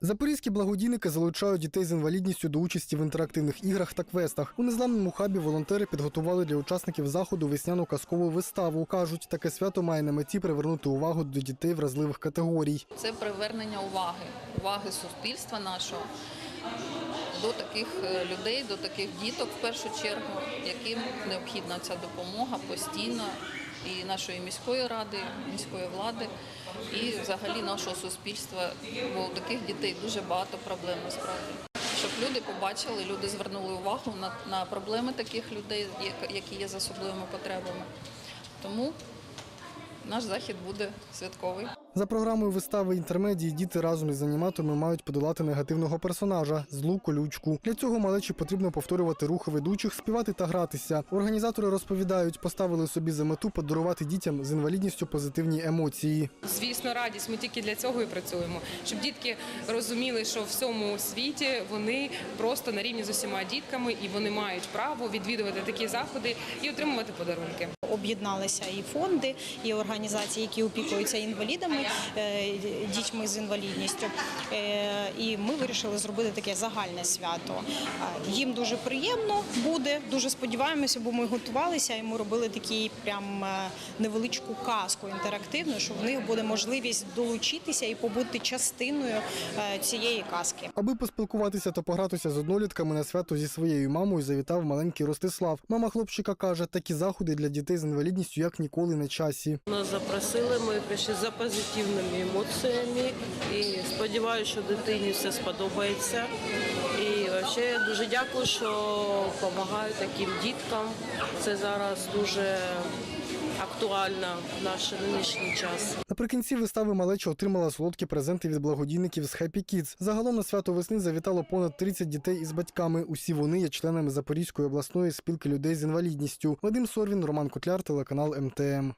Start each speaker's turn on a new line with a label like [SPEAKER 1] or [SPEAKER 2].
[SPEAKER 1] Запорізькі благодійники залучають дітей з інвалідністю до участі в інтерактивних іграх та квестах. У незламному хабі волонтери підготували для учасників заходу весняну казкову виставу. кажуть, таке свято має на меті привернути увагу до дітей вразливих категорій.
[SPEAKER 2] Це привернення уваги, уваги суспільства нашого до таких е, людей, до таких діток в першу чергу, яким необхідна ця допомога постійно і нашої міської ради, міської влади, і взагалі нашого суспільства. Бо у таких дітей дуже багато проблем насправді. Щоб люди побачили, люди звернули увагу на, на проблеми таких людей, які є з особливими потребами. Тому наш захід буде святковий.
[SPEAKER 1] За програмою вистави інтермедії діти разом із аніматорами мають подолати негативного персонажа злу колючку. Для цього малечі потрібно повторювати рухи ведучих, співати та гратися. Організатори розповідають, поставили собі за мету подарувати дітям з інвалідністю позитивні емоції.
[SPEAKER 3] Звісно, радість. Ми тільки для цього і працюємо, щоб дітки розуміли, що в цьому світі вони просто на рівні з усіма дітками і вони мають право відвідувати такі заходи і отримувати подарунки.
[SPEAKER 4] Об'єдналися і фонди, і організації, які опікуються інвалідами, е, дітьми з інвалідністю. Е, І ми вирішили зробити таке загальне свято. Е, Їм дуже приємно буде, дуже сподіваємося, бо ми готувалися і ми робили такі прям невеличку казку інтерактивну, що в них буде можливість долучитися і побути частиною цієї казки.
[SPEAKER 1] Аби поспілкуватися та погратися з однолітками на свято зі своєю мамою, завітав маленький Ростислав. Мама хлопчика каже, такі заходи для дітей з інвалідністю як ніколи на часі.
[SPEAKER 5] Нас запросили, ми прийшли позитивними емоціями і сподіваюся, що дитині все сподобається. І ще дуже дякую, що допомагають таким діткам. Це зараз дуже актуально в наш нинішній час.
[SPEAKER 1] Наприкінці вистави малеча отримала солодкі презенти від благодійників з Happy Kids. Загалом на свято весни завітало понад 30 дітей із батьками. Усі вони є членами Запорізької обласної спілки людей з інвалідністю. Вадим Сорвін, Роман Котляр, телеканал МТМ.